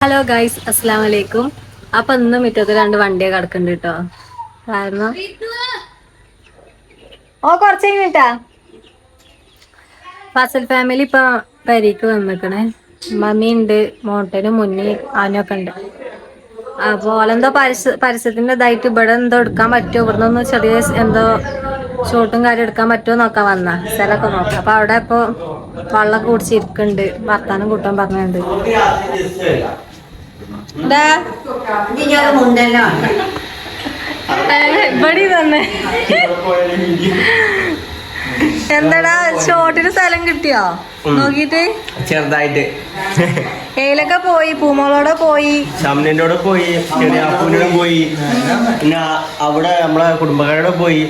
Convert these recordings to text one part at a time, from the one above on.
Hello guys അസ്സാം വലൈക്കും അപ്പൊ ഇന്ന് മുറ്റത്ത് രണ്ട് വണ്ടിയൊക്കെ കിടക്കുന്നുണ്ട് കേട്ടോ കാരണം ഓ കുറച്ച് കഴിഞ്ഞിട്ടാ. ഫസൽ ഫാമിലി ഇപ്പൊ പരിക്ക് വന്നിക്കണേ. മമ്മി ഉണ്ട് മോട്ടനും മുന്നി ആനൊക്കെ ഉണ്ട്. അപ്പൊ ഓലെന്തോ പരസ്യ പരസ്യത്തിന്റെ ഇതായിട്ട് ഇവിടെ എന്തോ എടുക്കാൻ പറ്റുമോ? ഇവിടെ നിന്ന് ചെറിയ എന്തോ ഷോട്ടും കാര്യം എടുക്കാൻ പറ്റുമോ നോക്കാൻ വന്ന. സ്ഥലമൊക്കെ നോക്കാം. അപ്പൊ അവിടെ ഇപ്പൊ വെള്ളം കുടിച്ചിരിക്കുന്നുണ്ട്. വർത്താനം കൂട്ടാൻ പറഞ്ഞുണ്ട് എന്താ ഇവിടെ തന്നെ. എന്താടാ ഷോട്ടിന് സ്ഥലം കിട്ടിയോ? നോക്കിട്ട് ചെറുതായിട്ട്. ഏലൊക്കെ പോയി പൂമോളോടെ പോയി. ഷംനിന്റെ പോയി പോയി. പിന്നെ അവിടെ നമ്മളെ കുടുംബക്കാരോടെ പോയി.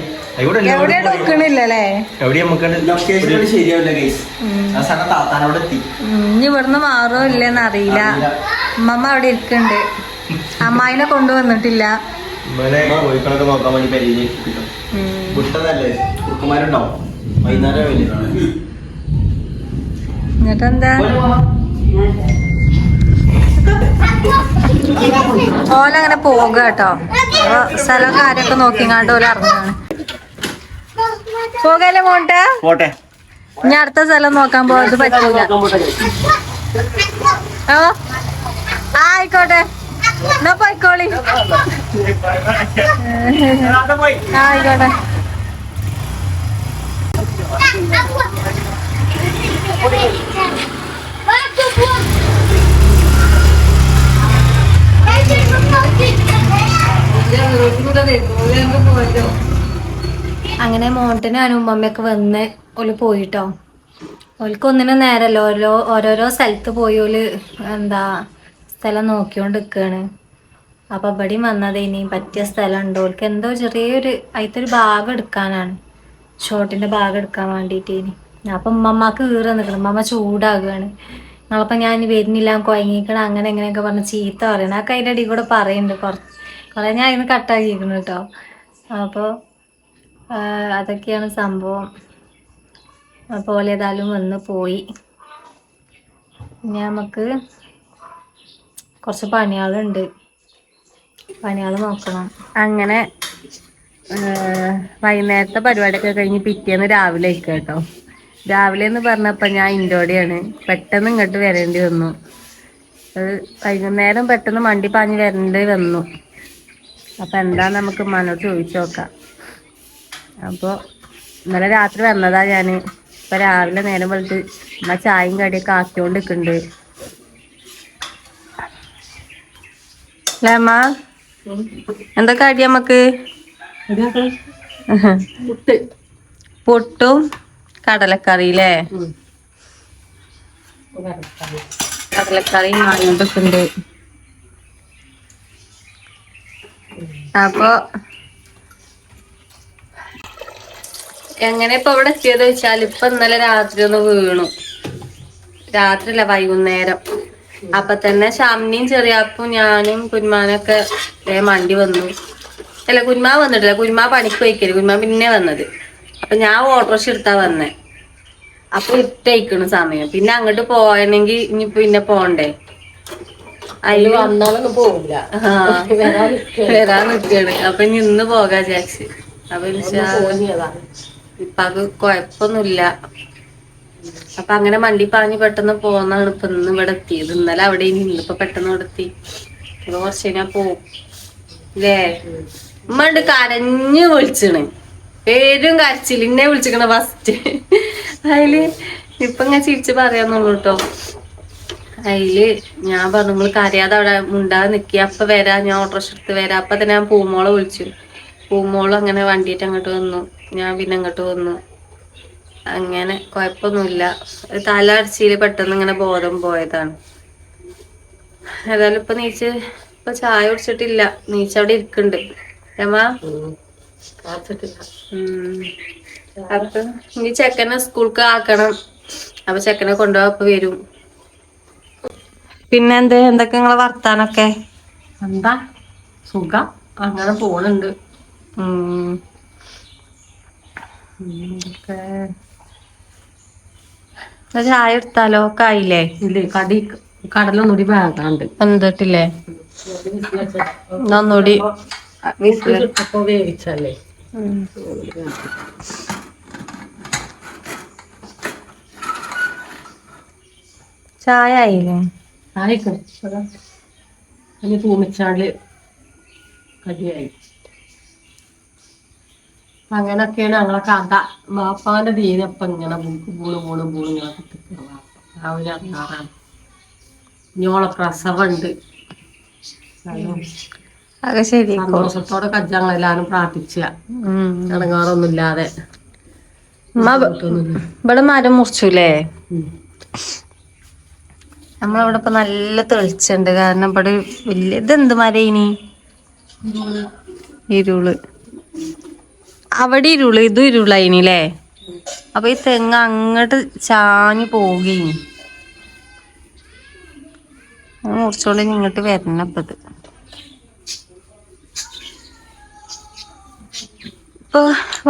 എവിടെ എടുക്കണില്ലല്ലേ എവിടെ നമുക്ക് ശരിയാവില്ല ഗൈസ് അവസാനം താത്താനോട് എത്തി ഇനി ഇവിടുന്ന് മാറോ ഇല്ലെന്ന് അറിയില്ല. അമ്മമ്മ അവിടെ ഇരിക്കണ്ട്. അമ്മായിനെ കൊണ്ടുവന്നിട്ടില്ല. ഇവനെ കോഴിക്കളൊക്കെ നോക്കാൻ വേണ്ടി പരിചയം. വിട്ടതല്ലേ? വൈകുന്നേരം എന്നിട്ടെന്താ? ഓലങ്ങനെ പോകാട്ടോ. കേട്ടോ അപ്പൊ സ്ഥലം കാര്യമൊക്കെ നോക്കിങ്ങാണ്ട് ഓല ഇറങ്ങാണ്. പോകല്ലേ മോണ്ടെ പോട്ടെ. ഇനി അടുത്ത സ്ഥലം നോക്കാൻ പോകാൻ പറ്റൂല. ഓ ആ, ആയിക്കോട്ടെ. എന്നാ പോയിക്കോളി. ആയിക്കോട്ടെ. അങ്ങനെ മോണ്ടനും അനുമ്മമ്മയൊക്കെ വന്ന് ഓൽ പോയിട്ടോ. ഓൽക്ക് ഒന്നിനും നേരല്ലോ. ഓരോ ഓരോരോ സ്ഥലത്ത് പോയി ഓൽ എന്താ സ്ഥലം നോക്കിയോണ്ട് നിൽക്കുകയാണ് അപ്പൊ ഇവിടെയും വന്നത് ഇനി പറ്റിയ സ്ഥലം ഉണ്ടോ ഓൽക്ക് എന്തോ ചെറിയൊരു അതിലത്തെ ഒരു ഭാഗം എടുക്കാനാണ്. ഷോട്ടിന്റെ ഭാഗം എടുക്കാൻ വേണ്ടിയിട്ട് ഇനി. അപ്പൊ ഉമ്മമ്മക്ക് കീറി നിൽക്കണം ഉമ്മമ്മ ചൂടാകുകയാണ് നിങ്ങളപ്പം ഞാൻ വരുന്നില്ല കുഴങ്ങിക്കണം അങ്ങനെ എങ്ങനെയൊക്കെ പറഞ്ഞ് ചീത്ത പറയണം. ആ അതിന്റെ അടി കൂടെ പറയുന്നുണ്ട് കുറച്ച് കുറെ ഞാൻ ഇന്ന് കട്ടാക്കിയിരിക്കുന്നു കേട്ടോ അപ്പോൾ അതൊക്കെയാണ് സംഭവം. അപ്പോൾ ഏതായാലും വന്ന് പോയി. ഇനി നമുക്ക് കുറച്ച് പണികളുണ്ട്. പണികൾ നോക്കണം. അങ്ങനെ വൈകുന്നേരത്തെ പരിപാടിയൊക്കെ കഴിഞ്ഞ് പിറ്റേന്ന് രാവിലെ കേട്ടോ. രാവിലെ എന്ന് പറഞ്ഞപ്പോൾ ഞാൻ ഇൻഡോടെയാണ്. പെട്ടെന്ന് ഇങ്ങോട്ട് വരേണ്ടി വന്നു. വൈകുന്നേരം പെട്ടെന്ന് വണ്ടി പാഞ്ഞ് വരേണ്ടി വന്നു. അപ്പം എന്താ നമുക്ക് ഉമ്മാനോട് ചോദിച്ചു നോക്കാം. അപ്പോൾ ഇന്നലെ രാത്രി വന്നതാ ഞാൻ ഇപ്പം രാവിലെ നേരം വെളുത്ത് ഉമ്മ ചായയും കടിയൊക്കെ ആക്കിക്കൊണ്ട് നിൽക്കുന്നുണ്ട് അല്ലേ അമ്മ? എന്താ കടി നമുക്ക് പുട്ടും. കടലക്കറിയില്ലേ? കടലക്കറി വാങ്ങിയിട്ടുണ്ട് അപ്പൊ എങ്ങനെ ഇപ്പൊ ഇവിടെ എത്തിയത് വെച്ചാൽ ഇപ്പൊ ഇന്നലെ രാത്രി ഒന്ന് വീണു. രാത്രിയല്ല വൈകുന്നേരം. അപ്പൊ തന്നെ ഷാമിനിയും ചെറിയാപ്പും ഞാനും കുരുമാനൊക്കെ ദേ മണ്ടി വന്നു. അല്ല കുരുമാ വന്നിട്ടില്ല. കുരുമാ പണിക്ക് പോയിക്കൽ. കുരുമാ പിന്നെ വന്നത്. അപ്പൊ ഞാൻ ഓട്ടോറിക്ഷ എടുത്താ വന്നേ. അപ്പൊ ഇട്ടേക്കണ സമയം. പിന്നെ അങ്ങോട്ട് പോയണെങ്കിൽ ഇനി പിന്നെ പോണ്ടേ? അതിൽ വന്നാലൊന്നും പോകില്ല വരാൻ നിൽക്കാണ് അപ്പൊ ഇനി ഇന്ന് പോകാ ചേച്ചി അപ്പൊ. ഇപ്പൊ അത് കൊഴപ്പൊന്നുമില്ല അപ്പൊ അങ്ങനെ മണ്ടി പാഞ്ഞ് പെട്ടെന്ന് പോന്നാണ് ഇപ്പൊ ഇന്ന് ഇവിടെ എത്തിയത്. ഇന്നലെ അവിടെ ഇനി ഇന്നിപ്പോ പെട്ടെന്ന് ഇവിടെ എത്തി. ഇത് കുറച്ച് കഴിഞ്ഞാ പോവും. അല്ലേ കരഞ്ഞ് വിളിച്ചണ്. പേരും കരച്ചിലിന്നെ വിളിച്ചിക്കണ ഫസ്റ്റ് അതിൽ ഇപ്പൊ ഞാൻ ചിരിച്ച് പറയാന്നുള്ളൂ കേട്ടോ അതിൽ ഞാൻ പറഞ്ഞു നിങ്ങൾ കരയാതെ അവിടെ മുണ്ടാതെ നിക്കുക അപ്പൊ വരാ. ഞാൻ ഓട്ടോറിക്ഷ എടുത്ത് വരാം. അപ്പൊ തന്നെ ഞാൻ പൂമോളെ വിളിച്ചു. പൂമോളും അങ്ങനെ വണ്ടിയിട്ട് അങ്ങോട്ട് വന്നു. ഞാൻ പിന്നെ അങ്ങോട്ട് വന്നു. അങ്ങനെ കുഴപ്പമൊന്നുമില്ല. ഒരു തല അടിച്ചിൽ പെട്ടെന്ന് ഇങ്ങനെ ബോധം പോയതാണ്. ഏതായാലും ഇപ്പൊ നീച്ച് ഇപ്പൊ ചായ കുടിച്ചിട്ടില്ല. നീച്ച് അവിടെ ഇരിക്കുന്നുണ്ട്. രമാ. അപ്പൊ ഇനി ചെക്കനെ സ്കൂൾക്ക് ആക്കണം. അപ്പൊ ചെക്കനെ കൊണ്ടുപോകാൻ അപ്പൊ വരും. പിന്നെന്ത് എന്തൊക്കെ നിങ്ങളെ വർത്താനൊക്കെ? എന്താ? സുഖം. അങ്ങനെ പോണുണ്ട്. ചായ എടുത്താലോ? ഒക്കെ ആയില്ലേ? ഇല്ലേ കടി കടലൊന്നുകൂടി വേകാണ്ട് വന്നിട്ടില്ലേ? ഒന്നുകൂടി വേവിച്ചല്ലേ? ചായ ആയില്ലേ? ആയിക്കോ ഇനി തൂമിച്ചാൽ കടിയായി. അങ്ങനൊക്കെയാണ് ഞങ്ങളെ കഥ വാപ്പാന്റെ ദീനപ്പം ഇങ്ങനെ പൂണ് പൂണ് പൂണ് ഇങ്ങനെ രാവിലെ ഇനിയോളെ പ്രസവുണ്ട്. സന്തോഷത്തോടെ കജ്ജങ്ങൾ എല്ലാരും പ്രാർത്ഥിച്ച. ഇടങ്ങാറൊന്നുമില്ലാതെ. ബുദ്ധിമുട്ടൊന്നുമില്ല. ഇവിടെ മരം മുറിച്ചുല്ലേ നമ്മളവിടെ നമ്മളിവിടെ ഇപ്പൊ നല്ല തെളിച്ചുണ്ട്. കാരണം ഇവിടെ വലിയ ഇതെന്ത് മരം ഇനി ഇരുൾ. അവിടെ ഇരുൾ ഇതും ഇരുളായിനില്ലേ അപ്പൊ ഈ തെങ്ങ് അങ്ങോട്ട് ചാഞ്ഞു പോവുകയും. മുറിച്ചോണ്ട് ഇങ്ങോട്ട് വരണം ഇപ്പൊ ഇത്. ഇപ്പൊ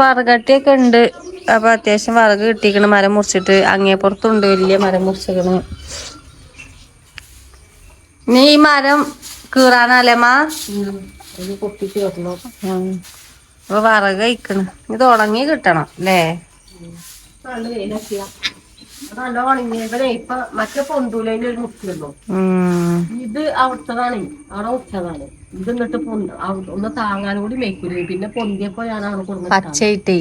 വറകട്ടിയൊക്കെ ഉണ്ട്. അപ്പൊ അത്യാവശ്യം വറക് കിട്ടിക്കണ് മരം മുറിച്ചിട്ട് അങ്ങേ പുറത്തുണ്ട് വലിയ മരം മുറിച്ചിക്കണ്. നീ ഈ മരം കീറാനല്ലേ മാ? ഇത് പൊട്ടിച്ച് വെക്കണം അപ്പൊ വറക് കഴിക്കണ്. ഇത് ഉണങ്ങി കിട്ടണം അല്ലേ? ഇപ്പൊ മറ്റേ ഒരു ഇത് അവിടുത്തതാണ്. അവിടെ ഉച്ചതാണ്. ഇത് എന്നിട്ട് പൊന്ത ഒന്ന് താങ്ങാൻ കൂടി മേക്കൂലേ. പിന്നെ പൊന്തിയപ്പോ ഞാൻ അവിടെ പച്ചയിട്ടേ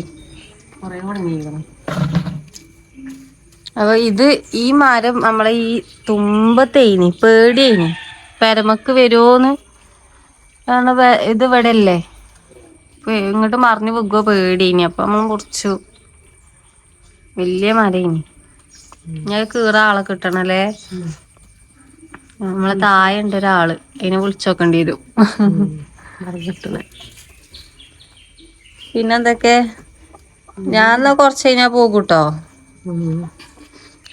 കൊറേ ഉണങ്ങിയിരിക്കണം. അപ്പൊ ഇത് ഈ മരം നമ്മളെ ഈ തുമ്പത്തേനി പേടിയേനി പെരമക്ക് വരുമോന്ന് കാരണം ഇത് ഇവിടെ അല്ലേ ഇപ്പൊ ഇങ്ങോട്ട് മറിഞ്ഞു പോകുക പേടിയിനി. അപ്പൊ നമ്മൾ മുറിച്ചു. വലിയ മരയിനി ഞാൻ കീറ ആളെ കിട്ടണല്ലേ? നമ്മളെ തായ ഉണ്ട് ഒരാൾ. അതിനെ വിളിച്ചോക്കേണ്ടി വരും. പിന്നെന്തൊക്കെ? ഞാൻ കുറച്ച് കഴിഞ്ഞാ പോകൂട്ടോ?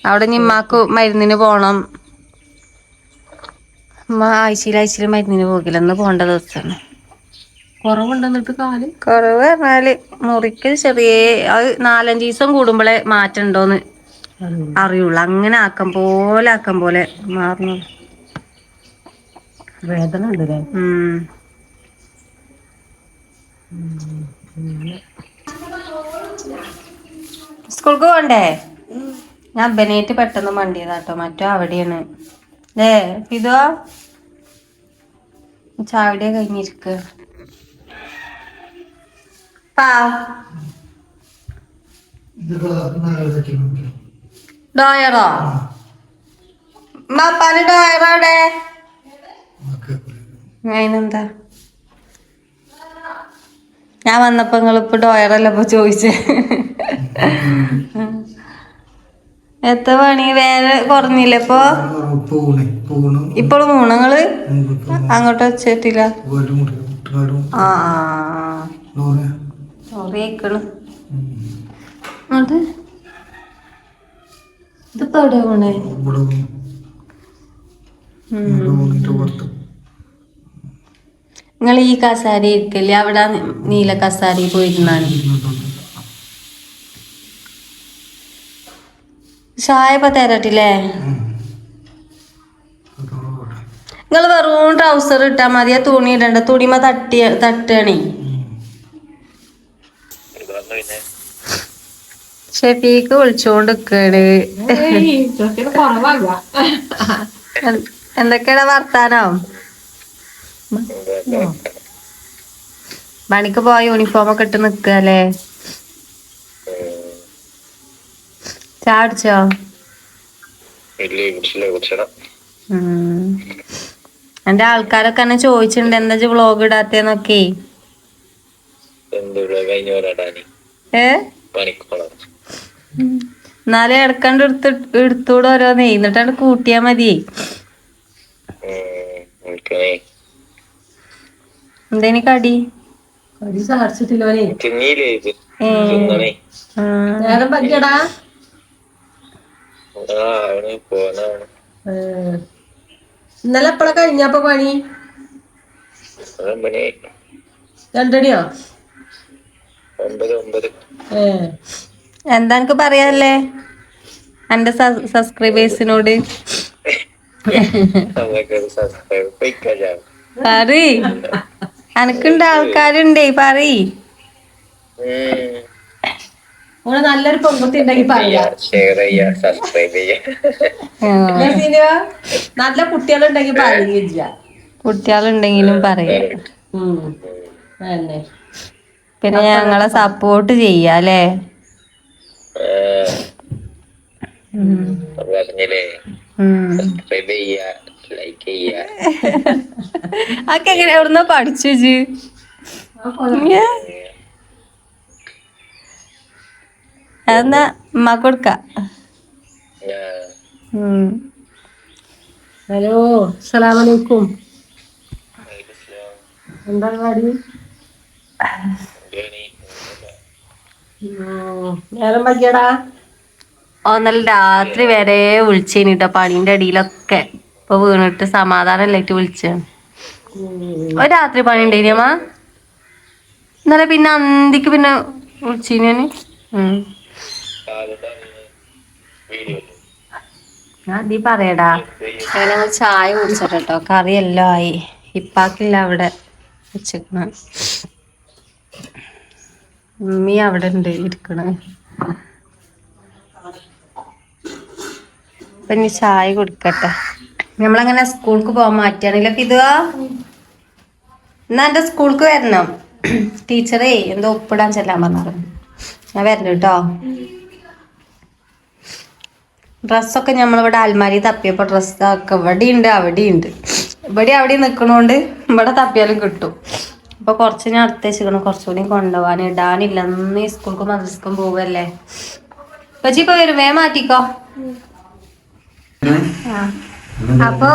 അവിടെ നിമ്മാക്ക് മരുന്നിന് പോണം. ഉമ്മ ആഴ്ചയിൽ മരുന്നിന് പോകില്ല. എന്ന് പോകേണ്ട ദിവസമാണ്. കാൽ കുറവ് പറഞ്ഞാൽ മുറിക്ക് ചെറിയ അത് നാലഞ്ച് ദിവസം കൂടുമ്പോളെ മാറ്റണ്ടോന്ന് അറിയുള്ളു. അങ്ങനെ ആക്കം പോലെ ആക്കം പോലെ മാറുന്നു. വേദന സ്കൂൾക്ക് പോണ്ടേ? ഞാൻ ബനേറ്റ് പെട്ടെന്ന് മണ്ടിയതാട്ടോ. മറ്റോ അവിടെയാണ്. ഏ ഇതോ ചാവിടെ കഴിഞ്ഞിരിക്ക. പാ ഡോയറോ മാപ്പാന് ഡോയറോ അവിടെ? അതിനെന്താ? ഞാൻ വന്നപ്പോ നിങ്ങളിപ്പോ ഡോയറല്ല ഇപ്പൊ ചോദിച്ചേ. എത്ര പണി? വേറെ കുറഞ്ഞില്ല ഇപ്പൊ? ഇപ്പോഴും മൂണങ്ങൾ? അങ്ങോട്ട് വെച്ചിട്ടില്ല. ആ സോറി ആയിക്കണ് അത്? ഇതിപ്പോ എവിടെ പോണേ? നിങ്ങൾ ഈ കസാരി ഇരിക്കല്ലേ? അവിടെ നീല കസാരി പോയിരുന്നാണ്. ചായ ഇപ്പൊ തരട്ടില്ലേ? നിങ്ങൾ വെറും ട്രൗസർ ഇട്ടാ മതി. ആ തുണി ഇടണ്ട. തുണിമ തട്ടിയ തട്ടണേ ഷെഫീക്ക് വിളിച്ചോണ്ട് നിക്കാണ് കുറവല്ല എന്തൊക്കെയാണ് വർത്താനം? പണിക്ക് പോയ യൂണിഫോം ഒക്കെ ഇട്ട് നിക്കല്ലേ ചാടിച്ചോ എന്റെ ആൾക്കാരൊക്കെ എന്നെ ചോദിച്ചിട്ടുണ്ട് എന്താ വ്ളോഗ് ഇടാത്തേന്നൊക്കെ ഏ? എന്നാലും ഇടക്കണ്ട് എടുത്ത് എടുത്തൂടെ ഓരോന്നേ. എന്നിട്ടാണ് കൂട്ടിയാ മതിയേ എന്തേനി കടി? കടി സാധിച്ചിട്ടില്ലോനെ ഏ. ആ. നേരം പറ്റിയടാ. ഇന്നലെ എപ്പോഴാ കഴിഞ്ഞപ്പോ പണി. രണ്ടടിയോ? എന്താ എനിക്ക് പറയാല്ലേ? എന്റെ സബ്സ്ക്രൈബേഴ്സിനോട്. പറ എനക്കുണ്ട് ആൾക്കാരുണ്ടേ പറ നല്ലൊരു പെൺകുട്ടി ഉണ്ടെങ്കിൽ നല്ല കുട്ടികളുണ്ടെങ്കിൽ പറയുകയില്ല കുട്ടികളുണ്ടെങ്കിലും പറയാം. പിന്നെ ഞങ്ങളെ സപ്പോർട്ട് ചെയ്യാ ചെയ്യാ അതൊക്കെ എങ്ങനെ എവിടുന്ന പഠിച്ചു എന്നാ ഏ? അതെന്നാ ഉമ്മ കൊടുക്ക. ഹലോ അസ്സലാമലൈക്കും എന്താ പരിപാടി? നേരം വൈകിയടാ. ഒന്നല്ല രാത്രി വരെ വിളിച്ചേനിട്ടോ പണീന്റെ അടിയിലൊക്കെ ഇപ്പൊ വീണിട്ട് സമാധാനം ഇല്ലായിട്ട് വിളിച്ചാണ് ഒരു രാത്രി പണി ഉണ്ടായിനി അമ്മ? ഇന്നലെ പിന്നെ അന്തിക്ക് പിന്നെ വിളിച്ചീനി ഉം. ഞാൻ നീ പറയടാ. ഞങ്ങൾ ചായ കുടിച്ചിട്ടോ കറിയെല്ലാം ആയി. ഇപ്പാക്കില്ല അവിടെ വെച്ചിക്കണ. ഉമ്മി അവിടെ ഉണ്ട് ഇരിക്കണ. അപ്പൊ ഇനി ചായ കൊടുക്കട്ടെ. നമ്മളങ്ങനെ സ്കൂൾക്ക് പോകാൻ മാറ്റിയാണല്ലോ ഇതുവാ എന്നാ എന്റെ സ്കൂൾക്ക് വരണം. ടീച്ചറേ എന്തോ ഒപ്പിടാൻ ചെല്ലാൻ പറഞ്ഞു ഞാൻ വരണം കേട്ടോ. ഡ്രസ്സൊക്കെ നമ്മളിവിടെ അൽമാരി തപ്പിയപ്പോൾ ഡ്രസ്സൊക്കെ ഇവിടെ ഉണ്ട് ഉണ്ട് ഇവിടെ അവിടെ നിൽക്കണോണ്ട് ഇവിടെ തപ്പിയാലും കിട്ടും. അപ്പൊ കുറച്ച് ഞാൻ അടുത്ത് വെച്ചിക്കണം കുറച്ചുകൂടി കൊണ്ടുപോകാൻ. ഇടാനില്ല. ഇന്ന് സ്കൂൾക്കും മദ്രസ്ക്കും പോവല്ലേ? പക്ഷേ ഇപ്പൊ വരും. വേ മാറ്റിക്കോ. അപ്പൊ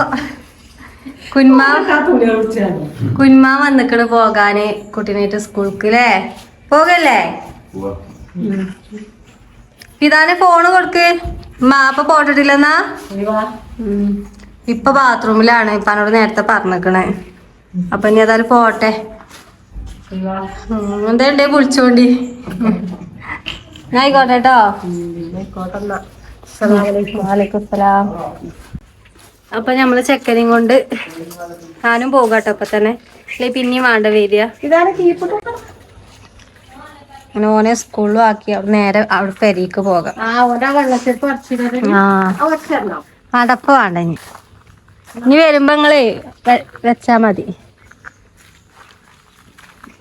കുന്മാ കുന്മാ വന്നിക്കണ് പോകാന്. കുട്ടീനായിട്ട് സ്കൂൾക്ക് അല്ലേ പോകല്ലേ? ഉം. പിതാനെ ഫോണ് കൊടുക്ക്. മാപ്പ അപ്പൊ പോട്ടിട്ടില്ലെന്നാ. ഇപ്പൊ ബാത്റൂമിലാണ് ഇപ്പനോട് നേരത്തെ പറഞ്ഞിക്കണേ. അപ്പൊ ഇനി ഏതായാലും പോട്ടെ. ഉം, എന്തേണ്ടേ വിളിച്ചോണ്ടി ആയിക്കോട്ടെ കേട്ടോ വാലേക്കും സലാം അപ്പൊ നമ്മൾ ചെക്കനും കൊണ്ട് ഞാനും പോകാട്ടോ അപ്പൊ തന്നെ. അല്ലെ പിന്നെയും വേണ്ട വരിക. അങ്ങനെ ഓനെ സ്കൂളിലും ആക്കി നേരെ അവിടെ പെരീക്ക് പോകാം. അടപ്പ വേണ്ട ഇനി. ഇനി വരുമ്പോ നിങ്ങൾ വെച്ചാ മതി.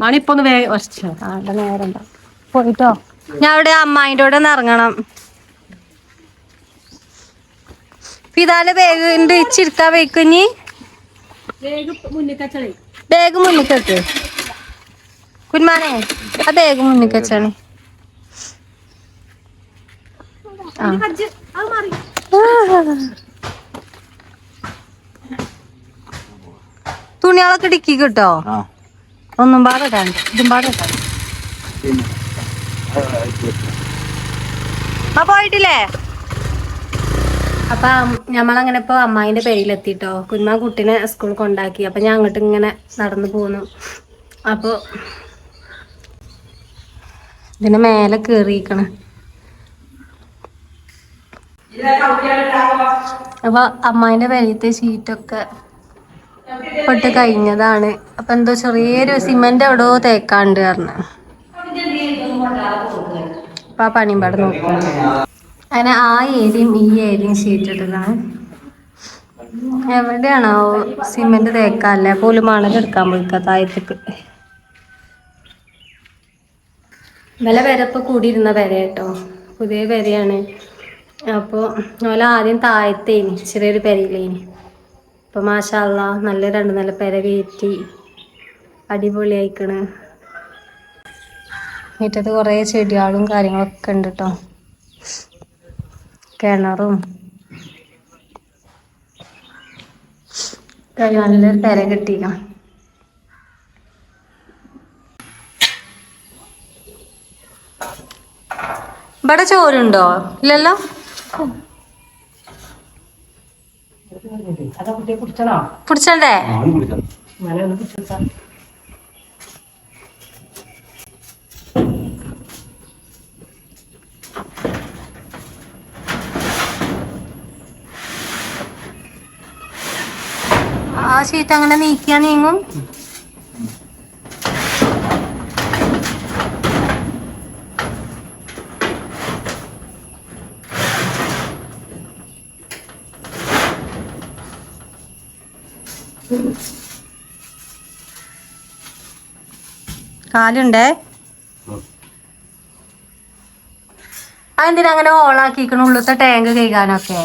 മണി ഇപ്പൊ ഒന്ന് വേഗം വരച്ചോ ആടെ നേരം ഉണ്ടാവും പോയിട്ടോ? ഞാൻ അവിടെ അമ്മായിന്റെ കൂടെ ഒന്ന് ഇറങ്ങണം. പിതാലെ ബാഗ് ഉണ്ട് ഇച്ചിരിക്കാൻ വെക്കുഞ്ഞി ബാഗ് മുന്നിക്കെട്ട് കുന്മാനെ ആ ബാഗ് മുന്നിക്കച്ചാണ് ആ. തുണികളൊക്കെ ഡിക്കി കിട്ടോ? ഒന്നും പാടെ ഇടാണ്ട് ഇതും പാടെ ഇടാണ്ട് ആ പോയിട്ടില്ലേ? അപ്പൊ ഞമ്മളങ്ങനെ ഇപ്പൊ അമ്മായിന്റെ പേരിലെത്തിട്ടോ. കുന്മ കുട്ടീനെ സ്കൂളിൽ കൊണ്ടാക്കി. അപ്പൊ ഞാൻ അങ്ങോട്ട് ഇങ്ങനെ നടന്നു പോന്നു. അപ്പൊ ഇതിന് മേലെ കേറിയിക്കണ് അപ്പൊ അമ്മായിന്റെ പേരിലത്തെ ഷീറ്റൊക്കെ പൊട്ട് കഴിഞ്ഞതാണ്. അപ്പൊ എന്തോ ചെറിയൊരു സിമെന്റ് എവിടെയോ തേക്കാണ്ട് പറഞ്ഞു. അപ്പൊ ആ പണിയും പാടെ നോക്കണം അങ്ങനെ ആ ഏരിയയും ഈ ഏരിയയും ഷീറ്റ് ഇട്ടതാണ്. എവിടെയാണോ സിമെന്റ് തേക്കാല്ലേ? പോലും മണലെടുക്കാൻ പോയിക്ക താഴത്തേക്ക്. വില വരപ്പ് കൂടിയിരുന്ന വില കേട്ടോ പുതിയ പെരയാണ് അപ്പോൾ ഓല ആദ്യം താഴത്തേനി ചെറിയൊരു പെരയിലേനി. അപ്പോൾ മാഷാല്ല നല്ല രണ്ട് നില പെര കയറ്റി അടിപൊളിയായിക്കണ്. മുറ്റത്ത് കുറേ ചെടികളും കാര്യങ്ങളൊക്കെ ഉണ്ട് കേട്ടോ കിണറും. നല്ല പെര കിട്ടിക്കണം. ഇവിടെ ചോരുണ്ടോ? ഇല്ലല്ലോ? പിടിച്ചണ്ടേ ആ ഷീറ്റ് അങ്ങനെ നീക്കിയാ നീങ്ങും. കാലുണ്ടേ? അതെന്തിനാ അങ്ങനെ ഓളാക്കിക്കണ ഉള്ളത്തെ ടാങ്ക് കഴുകാനൊക്കെ.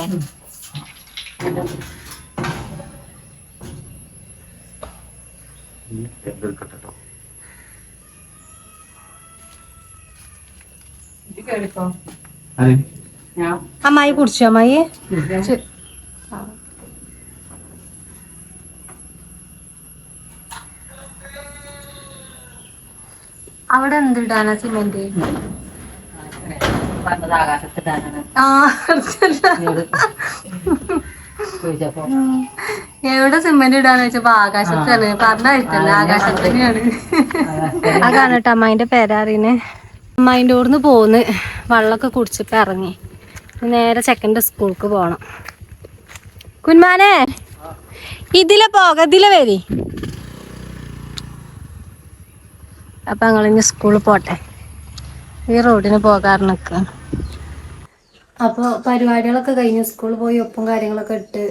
അമ്മായി കുടിച്ചു അമ്മായി? അവിടെ എന്തിടാനാ സിമെന്റ്. എവിടെ സിമെന്റ് ഇടാന്ന് വെച്ചപ്പോ ആകാശത്താണ് പറഞ്ഞായിട്ടല്ല ആകാശത്ത് തന്നെയാണ്. അതാണ് കേട്ടോ അമ്മായിന്റെ പേരറിയുന്നേ. അമ്മായിന്റെ ഓടുന്ന് പോന്ന് വെള്ളമൊക്കെ കുടിച്ചിട്ട് ഇറങ്ങി. നേരെ സെക്കൻഡ് സ്കൂൾക്ക് പോണം. കുന്മാനെ ഇതിലെ പോക ഇതിലെ വരി. അപ്പൊ ഞങ്ങളിഞ്ഞ് സ്കൂളിൽ പോട്ടെ. ഈ റോഡിന് പോകാറ് അപ്പൊ അപ്പോൾ പരിപാടികളൊക്കെ കഴിഞ്ഞ് സ്കൂളിൽ പോയി ഒപ്പം കാര്യങ്ങളൊക്കെ ഇട്ട്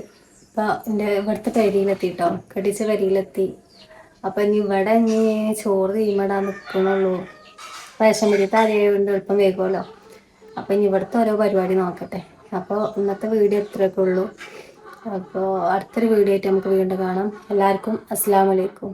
ഇപ്പൊ എന്റെ ഇവിടുത്തെ പെരിയിലെത്തി കേട്ടോ കടിച്ച പെരിയിലെത്തി. അപ്പം ഇനി ഇവിടെ ഇനി ചോറ് തീമടാൻ നിൽക്കണുള്ളൂ റേഷൻ പിടിയത്തെ അറിയുകൊണ്ട് എളുപ്പം വേഗമല്ലോ അപ്പം ഇനി ഇവിടുത്തെ ഓരോ പരിപാടി നോക്കട്ടെ. അപ്പോൾ ഇന്നത്തെ വീഡിയോ ഇത്രയൊക്കെ ഉള്ളൂ. അപ്പോൾ അടുത്തൊരു വീഡിയോ ആയിട്ട് നമുക്ക് വീണ്ടും കാണാം. എല്ലാവർക്കും അസ്സാം വലൈക്കും